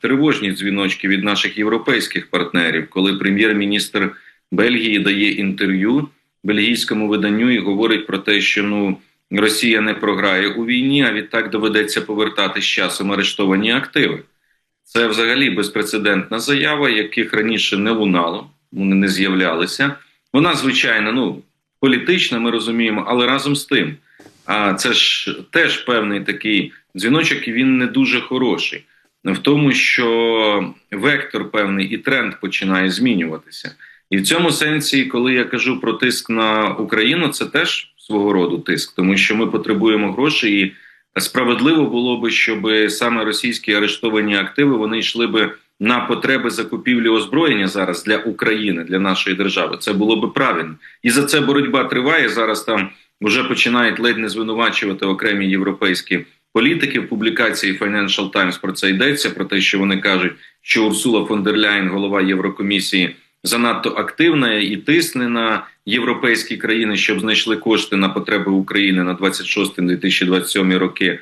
тривожні дзвіночки від наших європейських партнерів, коли прем'єр-міністр Бельгії дає інтерв'ю бельгійському виданню і говорить про те, що ну Росія не програє у війні, а відтак доведеться повертати з часом арештовані активи. Це взагалі безпрецедентна заява, яких раніше не лунало, вони не з'являлися. Вона, звичайно, ну політична, ми розуміємо, але разом з тим, а це ж теж певний такий дзвіночок, і він не дуже хороший. В тому, що вектор певний і тренд починає змінюватися. І в цьому сенсі, коли я кажу про тиск на Україну, це теж свого роду тиск, тому що ми потребуємо грошей, і справедливо було би, щоб саме російські арештовані активи вони йшли би на потреби закупівлі озброєння зараз для України, для нашої держави. Це було би правильно, і за це боротьба триває. Зараз там вже починають ледь не звинувачувати окремі європейські політики. В публікації Financial Times про це йдеться. Про те, що вони кажуть, що Урсула фон дер Ляйн, голова Єврокомісії, занадто активна і тисне на європейські країни, щоб знайшли кошти на потреби України на 26-2027 роки.